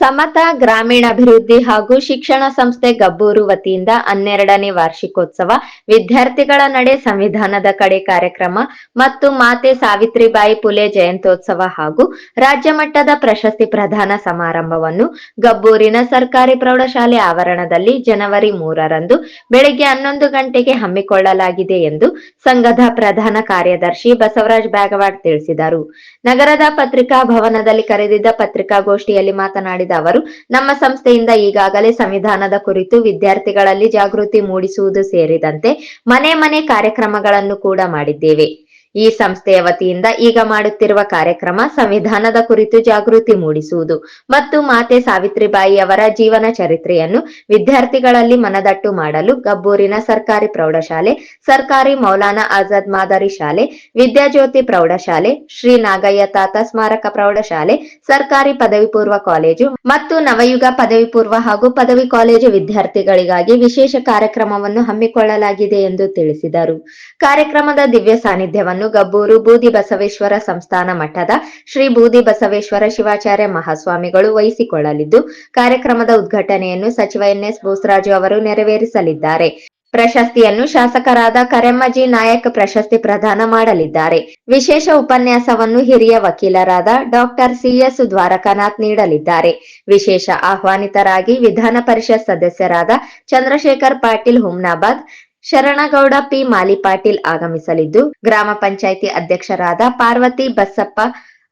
ಸಮತಾ ಗ್ರಾಮೀಣಾಭಿವೃದ್ಧಿ ಹಾಗೂ ಶಿಕ್ಷಣ ಸಂಸ್ಥೆ ಗಬ್ಬೂರು ವತಿಯಿಂದ ಹನ್ನೆರಡನೇ ವಾರ್ಷಿಕೋತ್ಸವ, ವಿದ್ಯಾರ್ಥಿಗಳ ನಡೆ ಸಂವಿಧಾನದ ಕಡೆ ಕಾರ್ಯಕ್ರಮ ಮತ್ತು ಮಾತೆ ಸಾವಿತ್ರಿಬಾಯಿ ಪುಲೆ ಜಯಂತ್ಯೋತ್ಸವ ಹಾಗೂ ರಾಜ್ಯ ಮಟ್ಟದ ಪ್ರಶಸ್ತಿ ಪ್ರದಾನ ಸಮಾರಂಭವನ್ನು ಗಬ್ಬೂರಿನ ಸರ್ಕಾರಿ ಪ್ರೌಢಶಾಲೆ ಆವರಣದಲ್ಲಿ ಜನವರಿ ಮೂರರಂದು ಬೆಳಿಗ್ಗೆ ಹನ್ನೊಂದು ಗಂಟೆಗೆ ಹಮ್ಮಿಕೊಳ್ಳಲಾಗಿದೆ ಎಂದು ಸಂಘದ ಪ್ರಧಾನ ಕಾರ್ಯದರ್ಶಿ ಬಸವರಾಜ್ ಬ್ಯಾಗವಾಡ್ ತಿಳಿಸಿದರು. ನಗರದ ಪತ್ರಿಕಾ ಭವನದಲ್ಲಿ ಕರೆದಿದ್ದ ಪತ್ರಿಕಾಗೋಷ್ಠಿಯಲ್ಲಿ ಮಾತನಾಡಿದ ಅವರು, ನಮ್ಮ ಸಂಸ್ಥೆಯಿಂದ ಈಗಾಗಲೇ ಸಂವಿಧಾನದ ಕುರಿತು ವಿದ್ಯಾರ್ಥಿಗಳಲ್ಲಿ ಜಾಗೃತಿ ಮೂಡಿಸುವುದು ಸೇರಿದಂತೆ ಮನೆ ಮನೆ ಕಾರ್ಯಕ್ರಮಗಳನ್ನು ಕೂಡ ಮಾಡಿದ್ದೇವೆ. ಈ ಸಂಸ್ಥೆಯ ವತಿಯಿಂದ ಈಗ ಮಾಡುತ್ತಿರುವ ಕಾರ್ಯಕ್ರಮ ಸಂವಿಧಾನದ ಕುರಿತು ಜಾಗೃತಿ ಮೂಡಿಸುವುದು. ಮತ್ತು ಮಾತೆ ಸಾವಿತ್ರಿಬಾಯಿ ಅವರ ಜೀವನ ಚರಿತ್ರೆಯನ್ನು ವಿದ್ಯಾರ್ಥಿಗಳಲ್ಲಿ ಮನದಟ್ಟು ಮಾಡಲು ಗಬ್ಬೂರಿನ ಸರ್ಕಾರಿ ಪ್ರೌಢಶಾಲೆ, ಸರ್ಕಾರಿ ಮೌಲಾನಾ ಆಜಾದ್ ಮಾದರಿ ಶಾಲೆ, ವಿದ್ಯಾಜ್ಯೋತಿ ಪ್ರೌಢಶಾಲೆ, ಶ್ರೀ ನಾಗಯ್ಯ ತಾತ ಸ್ಮಾರಕ ಪ್ರೌಢಶಾಲೆ, ಸರ್ಕಾರಿ ಪದವಿ ಪೂರ್ವ ಕಾಲೇಜು ಮತ್ತು ನವಯುಗ ಪದವಿ ಪೂರ್ವ ಹಾಗೂ ಪದವಿ ಕಾಲೇಜು ವಿದ್ಯಾರ್ಥಿಗಳಿಗಾಗಿ ವಿಶೇಷ ಕಾರ್ಯಕ್ರಮವನ್ನು ಹಮ್ಮಿಕೊಳ್ಳಲಾಗಿದೆ ಎಂದು ತಿಳಿಸಿದರು. ಕಾರ್ಯಕ್ರಮದ ದಿವ್ಯ ಸಾನ್ನಿಧ್ಯವನ್ನು ಗಬ್ಬೂರು ಬೂದಿ ಬಸವೇಶ್ವರ ಸಂಸ್ಥಾನ ಮಠದ ಶ್ರೀ ಬೂದಿ ಬಸವೇಶ್ವರ ಶಿವಾಚಾರ್ಯ ಮಹಾಸ್ವಾಮಿಗಳು ವಹಿಸಿಕೊಳ್ಳಲಿದ್ದು, ಕಾರ್ಯಕ್ರಮದ ಉದ್ಘಾಟನೆಯನ್ನು ಸಚಿವ ಎನ್ಎಸ್ ಬೋಸರಾಜು ಅವರು ನೆರವೇರಿಸಲಿದ್ದಾರೆ. ಪ್ರಶಸ್ತಿಯನ್ನು ಶಾಸಕರಾದ ಕರೆಮ್ಮಜಿ ನಾಯಕ್ ಪ್ರಶಸ್ತಿ ಪ್ರದಾನ ಮಾಡಲಿದ್ದಾರೆ. ವಿಶೇಷ ಉಪನ್ಯಾಸವನ್ನು ಹಿರಿಯ ವಕೀಲರಾದ ಡಾಕ್ಟರ್ ಸಿಎಸ್ ದ್ವಾರಕನಾಥ್ ನೀಡಲಿದ್ದಾರೆ. ವಿಶೇಷ ಆಹ್ವಾನಿತರಾಗಿ ವಿಧಾನ ಪರಿಷತ್ ಸದಸ್ಯರಾದ ಚಂದ್ರಶೇಖರ್ ಪಾಟೀಲ್ ಹುಮ್ನಾಬಾದ್ ಶರಣಗೌಡ ಪಿ ಮಾಲಿಪಾಟೀಲ್ ಆಗಮಿಸಲಿದ್ದು, ಗ್ರಾಮ ಪಂಚಾಯಿತಿ ಅಧ್ಯಕ್ಷರಾದ ಪಾರ್ವತಿ ಬಸಪ್ಪ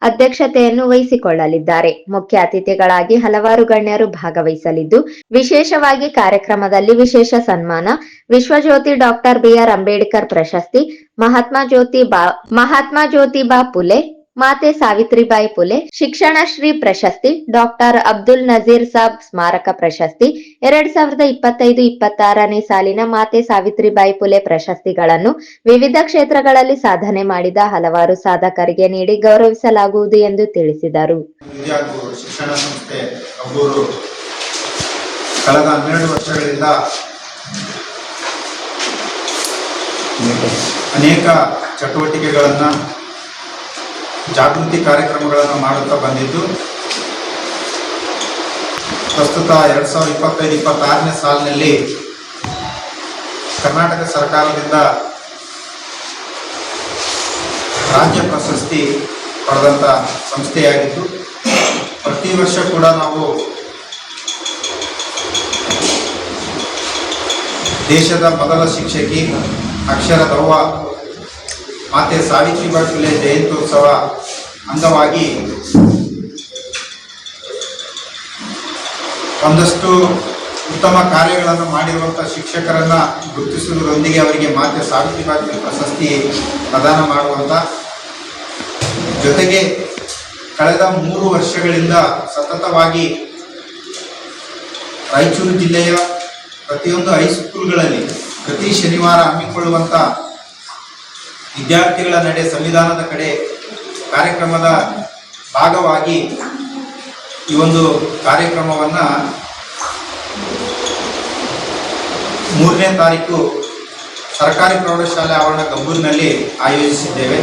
ಅಧ್ಯಕ್ಷತೆಯನ್ನು ವಹಿಸಿಕೊಳ್ಳಲಿದ್ದಾರೆ. ಮುಖ್ಯ ಅತಿಥಿಗಳಾಗಿ ಹಲವಾರು ಗಣ್ಯರು ಭಾಗವಹಿಸಲಿದ್ದು, ವಿಶೇಷವಾಗಿ ಕಾರ್ಯಕ್ರಮದಲ್ಲಿ ವಿಶೇಷ ಸನ್ಮಾನ ವಿಶ್ವಜ್ಯೋತಿ ಡಾಕ್ಟರ್ ಬಿಆರ್ ಅಂಬೇಡ್ಕರ್ ಪ್ರಶಸ್ತಿ, ಮಹಾತ್ಮ ಜ್ಯೋತಿ ಬಾ ಮಹಾತ್ಮ ಜ್ಯೋತಿಬಾ ಪುಲೆ ಮಾತೆ ಸಾವಿತ್ರಿಬಾಯಿ ಪುಲೆ, ಶಿಕ್ಷಣ ಶ್ರೀ ಪ್ರಶಸ್ತಿ, ಡಾಕ್ಟರ್ ಅಬ್ದುಲ್ ನಜೀರ್ ಸಾಬ್ ಸ್ಮಾರಕ ಪ್ರಶಸ್ತಿ, ಎರಡ್ ಸಾವಿರದ ಇಪ್ಪತ್ತೈದು ಇಪ್ಪತ್ತಾರನೇ ಸಾಲಿನ ಮಾತೆ ಸಾವಿತ್ರಿಬಾಯಿ ಪುಲೆ ಪ್ರಶಸ್ತಿಗಳನ್ನು ವಿವಿಧ ಕ್ಷೇತ್ರಗಳಲ್ಲಿ ಸಾಧನೆ ಮಾಡಿದ ಹಲವಾರು ಸಾಧಕರಿಗೆ ನೀಡಿ ಗೌರವಿಸಲಾಗುವುದು ಎಂದು ತಿಳಿಸಿದರು. ಕಳೆದ ಹನ್ನೆರಡು ವರ್ಷಗಳಿಂದ ಅನೇಕ ಚಟುವಟಿಕೆಗಳನ್ನು ಜಾಗೃತಿ ಕಾರ್ಯಕ್ರಮಗಳನ್ನು ಮಾಡುತ್ತಾ ಬಂದಿದ್ದು, ಪ್ರಸ್ತುತ ಎರಡು ಸಾವಿರದ ಇಪ್ಪತ್ತೈದು, ಇಪ್ಪತ್ತಾರನೇ ಸಾಲಿನಲ್ಲಿ ಕರ್ನಾಟಕ ಸರ್ಕಾರದಿಂದ ರಾಜ್ಯ ಪ್ರಶಸ್ತಿ ಪಡೆದಂಥ ಸಂಸ್ಥೆಯಾಗಿದ್ದು, ಪ್ರತಿ ವರ್ಷ ಕೂಡ ನಾವು ದೇಶದ ಮೊದಲ ಶಿಕ್ಷಕಿ ಅಕ್ಷರ ದವ್ವ ಮಾತೆ ಸಾವಿತ್ರಿಬಾಯಿ ಫುಲೆ ಜಯಂತ್ಯೋತ್ಸವ ಅಂಗವಾಗಿ ಒಂದಷ್ಟು ಉತ್ತಮ ಕಾರ್ಯಗಳನ್ನು ಮಾಡಿರುವಂಥ ಶಿಕ್ಷಕರನ್ನ ಗುರುತಿಸುವುದರೊಂದಿಗೆ ಅವರಿಗೆ ಮಾತೆ ಸಾವಿತ್ರಿಬಾಯಿ ಪ್ರಶಸ್ತಿ ಪ್ರದಾನ ಮಾಡುವಂಥ ಜೊತೆಗೆ ಕಳೆದ ಮೂರು ವರ್ಷಗಳಿಂದ ಸತತವಾಗಿ ರಾಯಚೂರು ಜಿಲ್ಲೆಯ ಪ್ರತಿಯೊಂದು ಹೈಸ್ಕೂಲ್ಗಳಲ್ಲಿ ಪ್ರತಿ ಶನಿವಾರ ಹಮ್ಮಿಕೊಳ್ಳುವಂಥ ವಿದ್ಯಾರ್ಥಿಗಳ ನಡೆ ಸಂವಿಧಾನದ ಕಡೆ ಕಾರ್ಯಕ್ರಮದ ಭಾಗವಾಗಿ ಈ ಒಂದು ಕಾರ್ಯಕ್ರಮವನ್ನು ಮೂರನೇ ತಾರೀಕು ಸರ್ಕಾರಿ ಪ್ರೌಢಶಾಲೆ ಆವರಣ ಗಬ್ಬೂರಿನಲ್ಲಿ ಆಯೋಜಿಸಿದ್ದೇವೆ.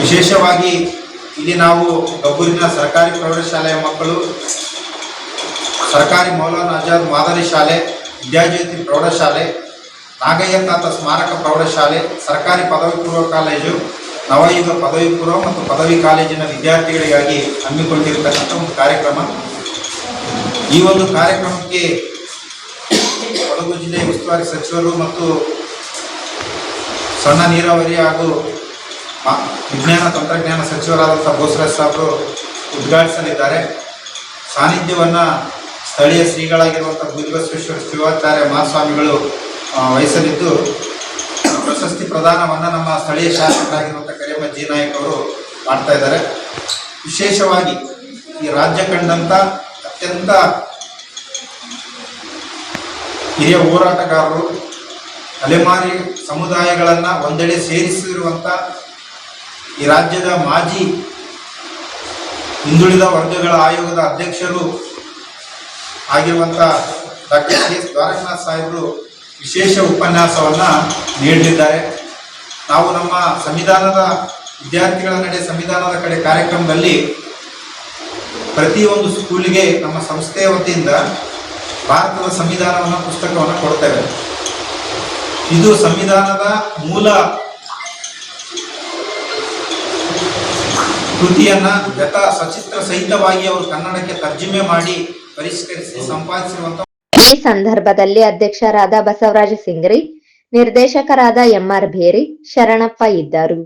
ವಿಶೇಷವಾಗಿ ಇಲ್ಲಿ ನಾವು ಗಬ್ಬೂರಿನ ಸರ್ಕಾರಿ ಪ್ರೌಢಶಾಲೆಯ ಮಕ್ಕಳು, ಸರ್ಕಾರಿ ಮೌಲಾನ ಆಜಾದ್ ಮಾದರಿ ಶಾಲೆ, ವಿದ್ಯಾಜ್ಯೋತಿ ಪ್ರೌಢಶಾಲೆ ನಾಗಯ್ಯ ತಾತ ಸ್ಮಾರಕ ಪ್ರೌಢಶಾಲೆ, ಸರ್ಕಾರಿ ಪದವಿ ಪೂರ್ವ ಕಾಲೇಜು ನವಯುಗ ಪದವಿ ಪೂರ್ವ ಮತ್ತು ಪದವಿ ಕಾಲೇಜಿನ ವಿದ್ಯಾರ್ಥಿಗಳಿಗಾಗಿ ಹಮ್ಮಿಕೊಂಡಿರತಕ್ಕಂಥ ಒಂದು ಕಾರ್ಯಕ್ರಮ. ಈ ಒಂದು ಕಾರ್ಯಕ್ರಮಕ್ಕೆ ಕೊಡಗು ಜಿಲ್ಲೆ ಉಸ್ತುವಾರಿ ಸಚಿವರು ಮತ್ತು ಸಣ್ಣ ನೀರಾವರಿ ಹಾಗೂ ವಿಜ್ಞಾನ ತಂತ್ರಜ್ಞಾನ ಸಚಿವರಾದಂಥ ಬೋಸರಾಜ್ ಸಾಹೇಬರು ಉದ್ಘಾಟಿಸಲಿದ್ದಾರೆ. ಸಾನ್ನಿಧ್ಯವನ್ನು ಸ್ಥಳೀಯ ಶ್ರೀಗಳಾಗಿರುವಂಥ ಗುರುಬಸವೇಶ್ವರ ಶಿವಾಚಾರ್ಯ ಮಹಾಸ್ವಾಮಿಗಳು ವಹಿಸಲಿದ್ದು ಪ್ರಶಸ್ತಿ ಪ್ರದಾನವನ್ನು ನಮ್ಮ ಸ್ಥಳೀಯ ಶಾಸಕರಾಗಿರುವಂಥ ಕರಿಯಮ್ಮ ಜಿ ನಾಯಕ್ ಅವರು ಮಾಡ್ತಾ ಇದ್ದಾರೆ. ವಿಶೇಷವಾಗಿ ಈ ರಾಜ್ಯ ಕಂಡಂಥ ಅತ್ಯಂತ ಹಿರಿಯ ಹೋರಾಟಗಾರರು, ಅಲೆಮಾರಿ ಸಮುದಾಯಗಳನ್ನು ಒಂದೆಡೆ ಸೇರಿಸಿರುವಂಥ ಈ ರಾಜ್ಯದ ಮಾಜಿ ಹಿಂದುಳಿದ ವರ್ಗಗಳ ಆಯೋಗದ ಅಧ್ಯಕ್ಷರು ಆಗಿರುವಂಥ ಡಾಕ್ಟರ್ ಕೆ ಎಸ್ ದ್ವಾರಕನಾಥ್ ಸಾಹೇಬರು ವಿಶೇಷ ಉಪನ್ಯಾಸವನ್ನು ನೀಡಲಿದ್ದಾರೆ. ನಾವು ನಮ್ಮ ಸಂವಿಧಾನದ, ವಿದ್ಯಾರ್ಥಿಗಳ ನಡೆ ಸಂವಿಧಾನದ ಕಡೆ ಕಾರ್ಯಕ್ರಮದಲ್ಲಿ ಪ್ರತಿಯೊಂದು ಸ್ಕೂಲಿಗೆ ನಮ್ಮ ಸಂಸ್ಥೆಯ ವತಿಯಿಂದ ಭಾರತದ ಸಂವಿಧಾನವನ್ನು, ಪುಸ್ತಕವನ್ನು ಕೊಡ್ತೇವೆ ಇದು ಸಂವಿಧಾನದ ಮೂಲ ಕೃತಿಯನ್ನ ಗತ ಸಚಿತ್ರ ಸಹಿತವಾಗಿ ಅವರು ಕನ್ನಡಕ್ಕೆ ತರ್ಜುಮೆ ಮಾಡಿ ಪರಿಷ್ಕರಿಸಿ ಸಂಪಾದಿಸಿರುವಂತ ಈ ಸಂದರ್ಭದಲ್ಲಿ ಅಧ್ಯಕ್ಷರಾದ ಬಸವರಾಜ ಸಿಂಗ್ರಿ ನಿರ್ದೇಶಕರಾದ ಎಂಆರ್ ಭೇರಿ ಶರಣಪ್ಪ ಇದ್ದರು.